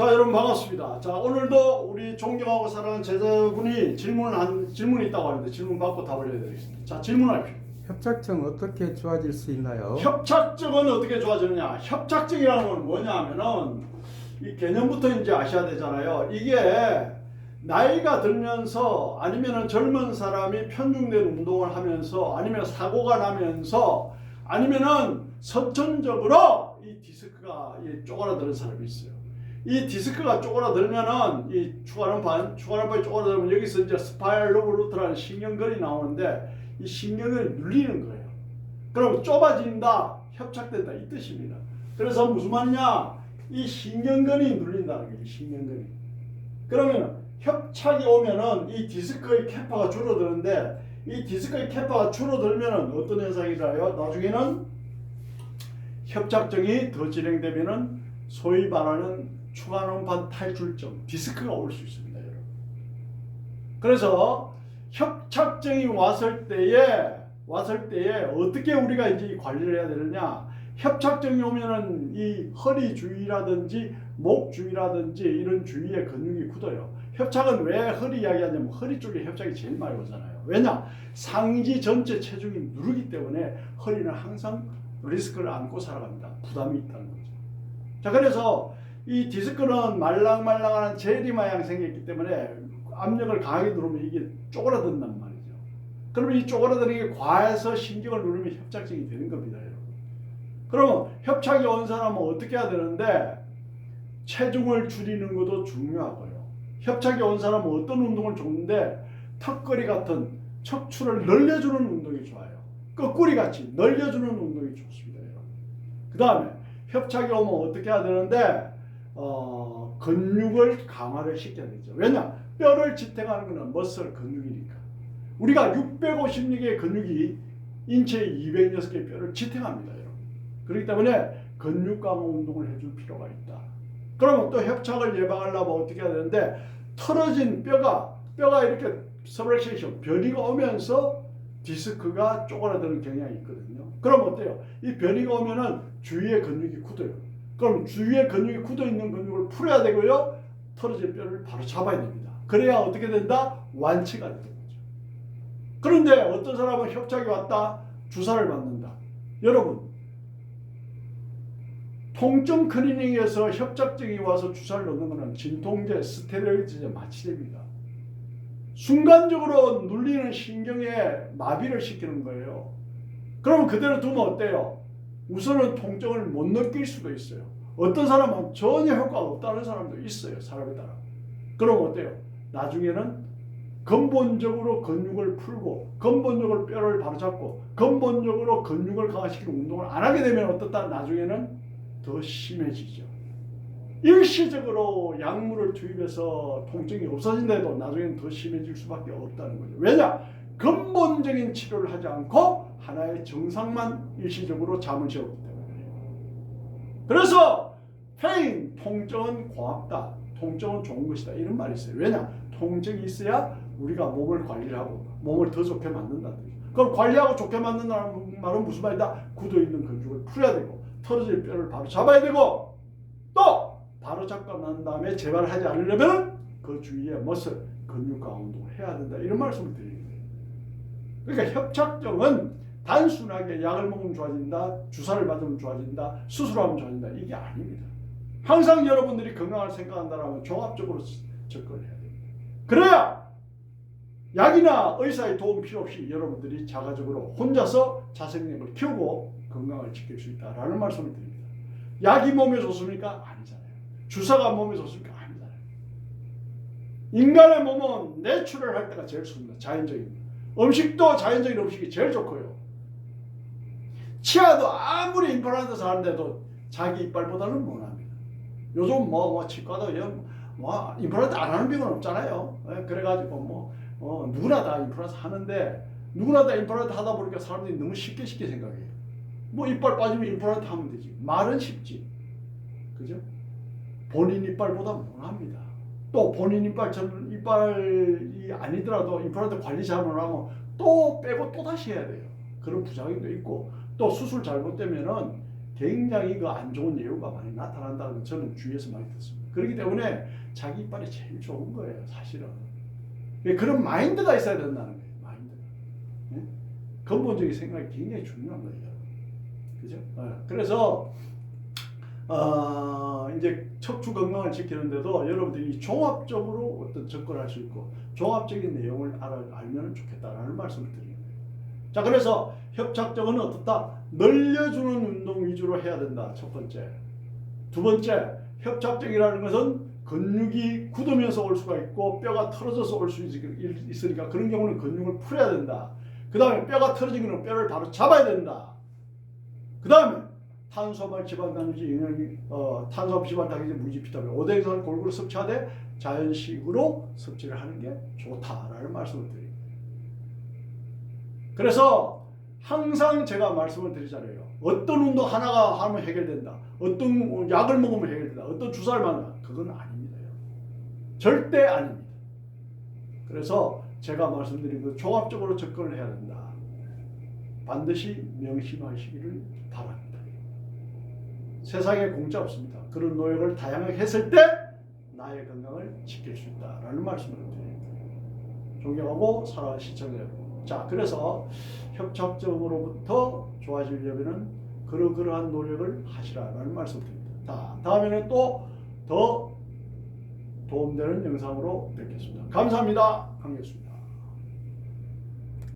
자 여러분 반갑습니다. 자 오늘도 우리 존경하고 사랑하는 제자분이 질문을 한 질문이 있다고 하는데 질문 받고 답을 해드리겠습니다. 자 질문하십시오. 협착증 어떻게 좋아질 수 있나요? 협착증은 어떻게 좋아지느냐? 협착증이라는 건 뭐냐면은 이 개념부터 이제 아셔야 되잖아요. 이게 나이가 들면서 아니면은 젊은 사람이 편중된 운동을 하면서 아니면 사고가 나면서 아니면은 선천적으로 이 디스크가 이 쪼그라드는 사람이 있어요. 이 디스크가 쪼그라들면은 이 추가론판, 추가론판이 쪼그라들면 여기서 이제 스파이럴루트라는 신경근이 나오는데 이 신경을 눌리는 거예요. 그럼 좁아진다, 협착된다 이 뜻입니다. 그래서 무슨 말이냐? 이 신경근이 눌린다는 거예요. 이 신경근이. 그러면 협착이 오면은 이 디스크의 캐파가 줄어드는데 이 디스크의 캐파가 줄어들면은 어떤 현상이라요? 나중에는 협착증이 더 진행되면은 소위 말하는 추간음판 탈출증, 디스크가 올 수 있습니다, 여러분. 그래서 협착증이 왔을 때에 왔을 때에 어떻게 우리가 이제 이 관리를 해야 되느냐? 협착증이 오면은 이 허리 주위라든지 목 주위라든지 이런 주위에 근육이 굳어요. 협착은 왜 허리 이야기하냐면 허리 쪽에 협착이 제일 많이 오잖아요. 왜냐? 상지 전체 체중이 누르기 때문에 허리는 항상 리스크를 안고 살아갑니다. 부담이 있다는 거죠. 자, 그래서 이 디스크는 말랑말랑한 젤리 마냥 생겼기 때문에 압력을 강하게 누르면 이게 쪼그라든단 말이죠. 그러면 이 쪼그라드는 게 과해서 신경을 누르면 협착증이 되는 겁니다, 여러분. 그러면 협착이 온 사람은 어떻게 해야 되는데 체중을 줄이는 것도 중요하고요. 협착이 온 사람은 어떤 운동을 좋은데 턱걸이 같은 척추를 늘려주는 운동이 좋아요. 거꾸리 같이 늘려주는 운동이 좋습니다, 여러분. 그 다음에 협착이 오면 어떻게 해야 되는데 어, 근육을 강화를 시켜야 되죠. 왜냐? 뼈를 지탱하는 것은 머슬 근육이니까. 우리가 656개의 근육이 인체의 206개의 뼈를 지탱합니다, 여러분. 그렇기 때문에 근육 강화 운동을 해줄 필요가 있다. 그러면 또 협착을 예방하려면 어떻게 해야 되는데 털어진 뼈가 뼈가 이렇게 서브렉션 변이가 오면서 디스크가 쪼그라드는 경향이 있거든요. 그럼 어때요? 이 변이가 오면은 주위에 근육이 굳어요. 그럼 주위에 근육이 굳어 있는 근육을 풀어야 되고요. 털어진 뼈를 바로 잡아야 됩니다. 그래야 어떻게 된다? 완치가 되는 거죠. 그런데 어떤 사람은 협착이 왔다 주사를 맞는다. 여러분 통증 클리닉에서 협착증이 와서 주사를 넣는 것은 진통제, 스테로이드제, 마취제입니다. 순간적으로 눌리는 신경에 마비를 시키는 거예요. 그러면 그대로 두면 어때요? 우선은 통증을 못 느낄 수도 있어요. 어떤 사람은 전혀 효과가 없다는 사람도 있어요. 사람에 따라. 그럼 어때요? 나중에는 근본적으로 근육을 풀고 근본적으로 뼈를 바로잡고 근본적으로 근육을 강화시키는 운동을 안 하게 되면 어떻다? 나중에는 더 심해지죠. 일시적으로 약물을 투입해서 통증이 없어진다 해도 나중에는 더 심해질 수밖에 없다는 거죠. 왜냐? 근본적인 치료를 하지 않고 하나의 증상만 일시적으로 잠을 재웠기 때문에. 그래서 페인, 통증은 고맙다. 통증은 좋은 것이다. 이런 말이 있어요. 왜냐? 통증이 있어야 우리가 몸을 관리하고 몸을 더 좋게 만든다는 거죠. 그럼 관리하고 좋게 만든다는 말은 무슨 말이다? 굳어있는 근육을 풀어야 되고 털어질 뼈를 바로 잡아야 되고 또 바로 잡고 난 다음에 재발하지 않으려면 그 주위에 머슬, 근육 강화 운동을 해야 된다. 이런 말씀을 드리는 거예요. 그러니까 협착증은 단순하게 약을 먹으면 좋아진다, 주사를 받으면 좋아진다, 수술하면 좋아진다. 이게 아닙니다. 항상 여러분들이 건강을 생각한다면 종합적으로 접근을 해야 됩니다. 그래야 약이나 의사의 도움 필요 없이 여러분들이 자가적으로 혼자서 자생력을 키우고 건강을 지킬 수 있다라는 말씀을 드립니다. 약이 몸에 좋습니까? 아니잖아요. 주사가 몸에 좋습니까? 아니잖아요. 인간의 몸은 내추럴 할 때가 제일 좋습니다. 자연적입니다. 음식도 자연적인 음식이 제일 좋고요. 치아도 아무리 임플란트 사는데도 자기 이빨보다는 못합니다. 요즘 뭐, 뭐 치과도 영, 뭐 임플란트 안 하는 병은 없잖아요. 예, 그래가지고 뭐 어, 누구나 다 임플란트 하는데 누구나 다 임플란트 하다 보니까 사람들이 너무 쉽게 쉽게 생각해요. 뭐 이빨 빠지면 임플란트 하면 되지. 말은 쉽지. 그죠? 본인 이빨보다 못합니다. 또 본인 이빨처럼 이빨이 아니더라도 임플란트 관리 잘못하면 또 빼고 또 다시 해야 돼요. 그런 부작용도 있고 또 수술 잘못되면은 굉장히 그 안 좋은 예후가 많이 나타난다는 걸 저는 주위에서 많이 듣습니다. 그렇기 때문에 자기 이빨이 제일 좋은 거예요, 사실은. 예, 그런 마인드가 있어야 된다는 거예요, 마인드. 예? 근본적인 생각이 굉장히 중요한 거예요. 그죠? 어, 그래서 어, 이제 척추 건강을 지키는데도 여러분들이 종합적으로 어떤 접근할 수 있고 종합적인 내용을 알아, 알면 좋겠다라는 말씀을 드리는 거예요. 자, 그래서 협착증은 어떻다? 늘려주는 운동 위주로 해야 된다. 첫 번째. 두 번째, 협착증이라는 것은 근육이 굳으면서 올 수가 있고 뼈가 틀어져서 올 수 있으니까 그런 경우는 근육을 풀어야 된다. 그 다음에 뼈가 틀어진 경우는 뼈를 바로 잡아야 된다. 그 다음에 탄수화물, 지방, 단지, 영양이, 어, 탄수화물, 지방, 단지, 무지, 비타민, 오뎅산을 골고루 섭취하되 자연식으로 섭취를 하는 게 좋다라는 말씀을 드립니다. 그래서 항상 제가 말씀을 드리잖아요. 어떤 운동 하나가 하면 해결된다. 어떤 약을 먹으면 해결된다. 어떤 주사를 맞는다. 그건 아닙니다. 절대 아닙니다. 그래서 제가 말씀드린 그 종합적으로 접근을 해야 된다. 반드시 명심하시기를 바랍니다. 세상에 공짜 없습니다. 그런 노력을 다양하게 했을 때 나의 건강을 지킬 수 있다라는 말씀을 드립니다. 존경하고 사랑하는 시청자 여러분. 자, 그래서 협착적으로부터 좋아지려면은 그러그러한 노력을 하시라라는 말씀을 드립니다. 자, 다음에는 또 더 도움되는 영상으로 뵙겠습니다. 감사합니다. 강겠습니다.